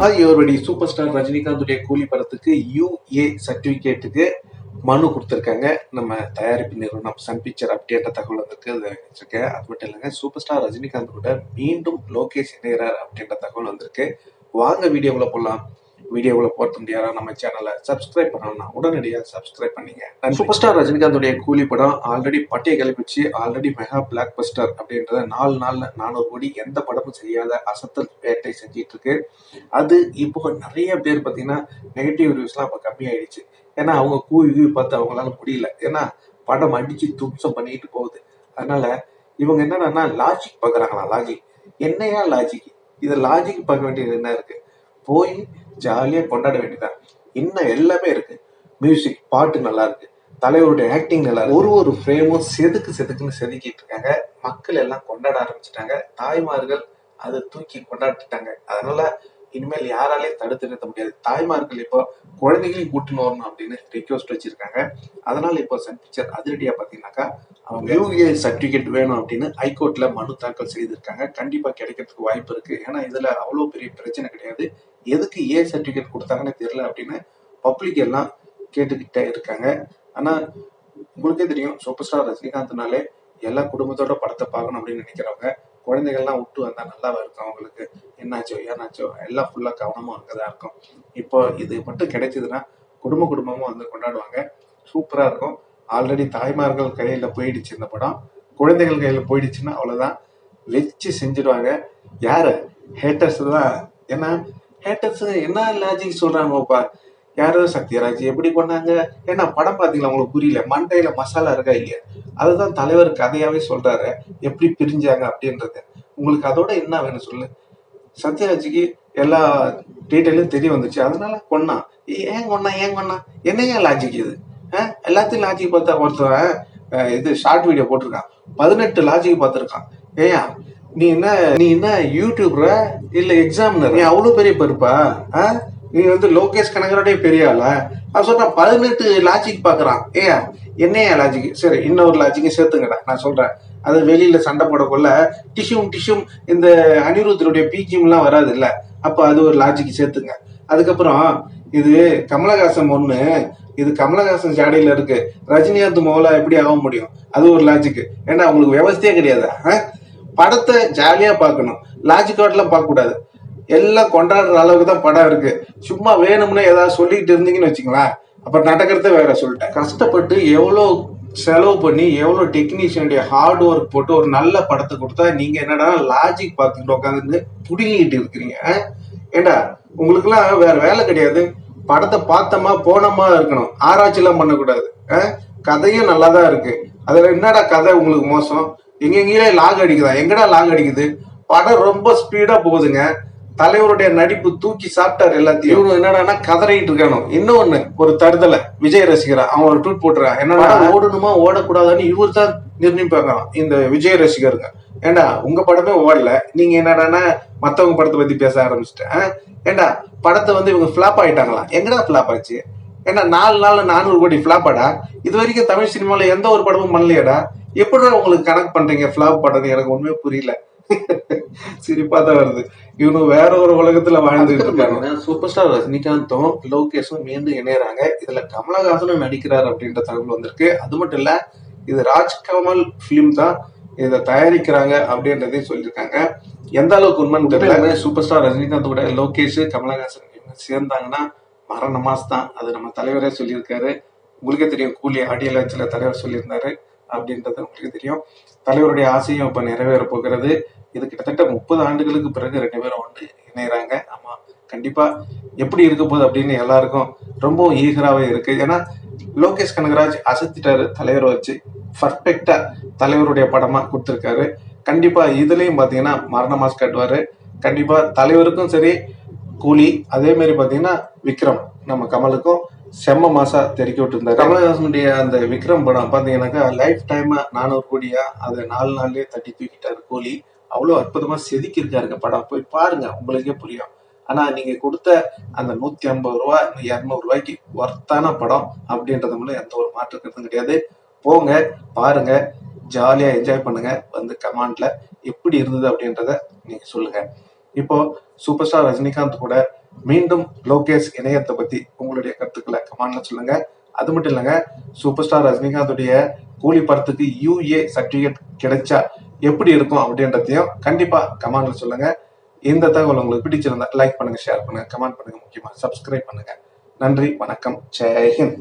Hi இவருடைய super star ரஜினிகாந்துடைய கூலி படத்துக்கு யூஏ சர்டிஃபிகேட்டுக்கு மனு கொடுத்துருக்காங்க. நம்ம தயாரிப்பு நிறுவனம் சன் பிக்சர் அப்டேட்ட தகவல் வந்திருக்கு. அதை வச்சிருக்கேன் அது மட்டும் இல்லைங்க சூப்பர் ஸ்டார் ரஜினிகாந்த் கூட மீண்டும் லோகேஷ் இணையறார் அப்படின்ற தகவல் வந்திருக்கு. வாங்க வீடியோவில் போகலாம் வீடியோவில் போகிறது யாராவது நம்ம சேனலை சப்ஸ்கிரைப் பண்ணணும்னா உடனடியாக சப்ஸ்கிரைப் பண்ணீங்க. சூப்பர் ஸ்டார் ரஜினிகாந்துடைய கூலி படம் ஆல்ரெடி பட்டியை கிளப்பிச்சு ஆல்ரெடி மெகா பிளாக் பஸ்டர் அப்படின்றத நாலு நாளில் நானூறு கோடி எந்த படமும் செய்யாத அசத்தல் வேட்டை செஞ்சிட்டு இருக்கு அது இப்போ நிறைய பேர் பார்த்தீங்கன்னா நெகட்டிவ் ரிவ்யூஸ்லாம் இப்போ கம்மியாயிடுச்சு. ஏன்னா அவங்க கூவி கூவி பார்த்து அவங்களால முடியல. ஏன்னா படம் அடித்து தும்சம் பண்ணிட்டு போகுது. அதனால இவங்க என்னன்னா லாஜிக் பார்க்குறாங்களா? லாஜிக் என்னையா லாஜிக் இதை லாஜிக் பார்க்க வேண்டியது என்ன இருக்குது போய் ஜாலியாக கொண்டாட வேண்டியதான் இன்னும் எல்லாமே இருக்கு. மியூசிக் பாட்டு நல்லா இருக்கு. தலைவருடைய ஆக்டிங் நல்லா ஒரு ஒரு ஃப்ரேமும் செதுக்கு செதுக்குன்னு செதுக்கிட்டு இருக்காங்க. மக்கள் எல்லாம் கொண்டாட ஆரம்பிச்சிட்டாங்க. தாய்மார்கள் அதை தூக்கி கொண்டாடிட்டாங்க. அதனால இனிமேல் யாராலையும் தடுத்து நிறுத்த முடியாது. தாய்மார்கள் இப்போ குழந்தைகளையும் கூட்டின்னு வரணும் அப்படின்னு ரிக்வஸ்ட் வச்சிருக்காங்க. அதனால இப்போ சன் பிக்சர் அதிரடியா பாத்தீங்கன்னாக்கா அவங்க யூஏ சர்டிபிகேட் வேணும் அப்படின்னு ஹைகோர்ட்ல மனு தாக்கல் செய்திருக்காங்க. கண்டிப்பா கிடைக்கிறதுக்கு வாய்ப்பு இருக்கு. ஏன்னா இதுல அவ்வளவு பெரிய பிரச்சனை கிடையாது. எதுக்கு ஏ சர்டிபிகேட் கொடுத்தாங்கன்னு தெரியல அப்படின்னு பப்ளிக் எல்லாம் கேட்டுக்கிட்டே இருக்காங்க. ஆனா உங்களுக்கே தெரியும் சூப்பர் ஸ்டார் ரஜினிகாந்த்னாலே எல்லா குடும்பத்தோட படத்தை பார்க்கணும் அப்படின்னு நினைக்கிறவங்க குழந்தைகள்லாம் விட்டு வந்தா நல்லாவே இருக்கும் அவங்களுக்கு? என்னாச்சோ ஏன்னாச்சோ? எல்லாம் ஃபுல்லா கவனமா அங்கதான் இருக்கும். இப்போ இது மட்டும் கிடைச்சதுன்னா குடும்ப குடும்பமும் வந்து கொண்டாடுவாங்க. சூப்பரா இருக்கும். ஆல்ரெடி தாய்மார்கள் கையில போயிடுச்சு இந்த படம். குழந்தைகள் கையில போயிடுச்சுன்னா அவ்வளவுதான். வச்சு செஞ்சிடுவாங்க. யாரு? ஹேட்டர்ஸ் தான். ஏன்னா ஹேட்டர்ஸ் என்ன லாஜிக் சொல்றாங்கப்பா யாரோ சத்யராஜ் எப்படி பண்ணாங்க? ஏன்னா படம் பார்த்தீங்களா? உங்களுக்கு புரியல. மண்டையில மசாலா இருக்கா இல்லையா? அதுதான் தலைவர் கதையாவே சொல்றாரு. எப்படி பிரிஞ்சாங்க அப்படின்றது. உங்களுக்கு அதோட என்ன வேணும் சொல்லு? சத்யராஜுக்கு எல்லா டீட்டெயிலும் தெரிய வந்துச்சு. அதனால கொண்ணா ஏன் கொன்னா? ஏன் கொன்னா? என்னையா லாஜிக் இது? எல்லாத்தையும் லாஜிக் பார்த்தா ஒருத்தன் இது ஷார்ட் வீடியோ போட்டிருக்கான். பதினெட்டு லாஜிக் பார்த்துருக்கான். ஏயா நீ என்ன நீ என்ன யூடியூபரா இல்ல எக்ஸாமினர் நீ அவ்வளவு பெரிய பெருப்பா ஆ? நீ வந்து லோகேஷ் கனகரோடைய பெரிய ஆளா? அவன் சொன்னா பதினெட்டு லாஜிக் பாக்குறான் ஏயா என்னையா லாஜிக் சரி இன்னொரு லாஜிக்கும் சேர்த்துங்கடா நான் சொல்றேன். அது வெளியில சண்டை போடக்குள்ள டிஷ்யூம் டிஷ்யூம் இந்த அனிருத்தருடைய பிஜிஎம் எல்லாம் வராது இல்ல அப்ப அது ஒரு லாஜிக் சேர்த்துங்க. அதுக்கப்புறம் இது கமலஹாசன் ஒண்ணு இது கமலஹாசன் ஜாடையில இருக்கு. ரஜினிகாந்த் மோலா எப்படி ஆக முடியும்? அது ஒரு லாஜிக் ஏன்னா அவங்களுக்கு விவசாயே கிடையாதா? படத்தை ஜாலியா பார்க்கணும். லாஜிக்கோட்லாம் பார்க்க கூடாது எல்லாம் கொண்டாடுற அளவுக்கு தான் படம் இருக்கு. சும்மா வேணும்னு ஏதாவது சொல்லிட்டு இருந்தீங்கன்னு வச்சுங்களேன் அப்புறம் நடக்கிறத வேற சொல்லிட்டேன். கஷ்டப்பட்டு எவ்வளோ செலவு பண்ணி எவ்வளோ டெக்னீஷியனுடைய ஹார்ட் ஒர்க் போட்டு ஒரு நல்ல படத்தை கொடுத்தா நீங்கள் என்னடா லாஜிக் பார்த்துட்டு உட்காந்து புடுங்கிட்டு இருக்கிறீங்க ஆ? ஏண்டா உங்களுக்குலாம் வேற வேலை கிடையாது. படத்தை பார்த்தோமா போனோமா இருக்கணும். ஆராய்ச்சிலாம் பண்ணக்கூடாது ஆ? கதையும் நல்லா தான் இருக்கு. அதில் என்னடா கதை உங்களுக்கு மோசம்? எங்கெங்கயே லாக் அடிக்குதா? எங்கடா லாக் அடிக்குது? படம் ரொம்ப ஸ்பீடாக போகுதுங்க. தலைவருடைய நடிப்பு தூக்கி சாப்பிட்டாரு எல்லாத்தையும். இவனு என்னடானா கதறிட்டு இருக்கானோ. இன்னொன்னு ஒரு தருதலை. விஜய் ரசிகரா. அவன் ஒரு ட்வீட் போட்டுறான் என்னடா? ஓடணுமா ஓடக்கூடாதுன்னு இவர் தான் நிர்ணயிப்பாங்க இந்த விஜய் ரசிகருங்க ஏண்டா உங்க படமே ஓடல. நீங்க என்னடான்னா மத்தவங்க படத்தை பத்தி பேச ஆரம்பிச்சிட்டேன். ஏண்டா படத்தை வந்து இவங்க ஃபிளாப் ஆயிட்டாங்களா எங்கடா ஃபிளாப் ஆச்சு? ஏன்னா நாலு நாள்ல நானூறு கோடி ஃபிளாப்பாடா இது வரைக்கும் தமிழ் சினிமாவில் எந்த ஒரு படமும் பண்ணலையாடா. எப்படிடா உங்களுக்கு கனெக்ட் பண்றீங்க ஃபிளாப் படம் எனக்கு ஒண்ணுமே புரியல. சிரிப்பா தான் வருது. இவனு வேற ஒரு உலகத்துல வாழ்ந்துட்டு இருக்காங்க சூப்பர் ஸ்டார் ரஜினிகாந்தும் லோகேஷும் மீண்டும் இணையறாங்க. இதுல கமலஹாசனும் நடிக்கிறார் அப்படின்ற தகவல் வந்திருக்கு. அது மட்டும் இல்ல இது ராஜ்கமல் பிலிம் தான் இதை தயாரிக்கிறாங்க அப்படின்றதையும் சொல்லியிருக்காங்க. எந்த அளவுக்கு உண்மைன்னு தெரியல. சூப்பர் ஸ்டார் ரஜினிகாந்த் கூட லோகேஷ் கமலஹாசன் சேர்ந்தாங்கன்னா மரண மாஸ் தான். அது நம்ம தலைவரே சொல்லியிருக்காரு. உங்களுக்கே தெரியும் கூலி ஆடியோ லான்ச்சில் தலைவர் சொல்லியிருந்தாரு. அப்படின்றது உங்களுக்கு தெரியும். தலைவருடைய ஆசையும் இப்போ நிறைவேற போகிறது. இது கிட்டத்தட்ட முப்பது ஆண்டுகளுக்கு பிறகு ரெண்டு பேரும் வந்து இணையறாங்க. ஆமா கண்டிப்பா. எப்படி இருக்க போகுது அப்படின்னு எல்லாருக்கும் ரொம்பவும் ஈகராகவே இருக்கு. ஏன்னா லோகேஷ் கனகராஜ் அசத்திட்டாரு தலைவரை வச்சு. பர்ஃபெக்டா தலைவருடைய படமா கொடுத்துருக்காரு. கண்டிப்பா இதுலயும் பாத்தீங்கன்னா மரண மாஸ் காட்டுவாரு. கண்டிப்பா தலைவருக்கும் சரி கூலி. அதே மாதிரி பாத்தீங்கன்னா விக்ரம் நம்ம கமலுக்கும். செம்ம மாசா தெறிக்க விட்டுருந்தாரு. கமலஹாசனுடைய அந்த விக்ரம் படம் பார்த்தீங்கன்னாக்கா லைஃப் டைமா நானூறு கோடியா அதை நாலு நாள்லயே தட்டி தூக்கிட்டாரு கூலி. அவ்வளோ அற்புதமா செதுக்கியிருக்காருங்க படம். போய் பாருங்க உங்களுக்கே புரியும். ஆனா நீங்க கொடுத்த அந்த நூத்தி ஐம்பது ரூபா இரநூறு ரூபாய்க்கு ஒர்த்தான படம் அப்படின்றது மூலம் எந்த ஒரு மாற்று கருத்தும் கிடையாது. போங்க பாருங்க ஜாலியா என்ஜாய் பண்ணுங்க வந்து கமாண்ட்ல எப்படி இருந்தது அப்படின்றத நீங்க சொல்லுங்க. இப்போ சூப்பர் ஸ்டார் ரஜினிகாந்த் கூட மீண்டும் லோகேஷ் இணையத்தை பத்தி உங்களுடைய கருத்துக்களை கமெண்ட்ல சொல்லுங்க. அது மட்டும் இல்லைங்க சூப்பர் ஸ்டார் ரஜினிகாந்துடைய கூலி படத்துக்கு யூஏ சர்டிபிகேட் கிடைச்சா எப்படி இருக்கும் அப்படின்றதையும் கண்டிப்பா கமாண்ட்ல சொல்லுங்க. இந்த தகவல் உங்களுக்கு பிடிச்சிருந்தா லைக் பண்ணுங்க ஷேர் பண்ணுங்க கமெண்ட் பண்ணுங்க முக்கியமா சப்ஸ்கிரைப் பண்ணுங்க. நன்றி வணக்கம் ஜெயஹிந்த்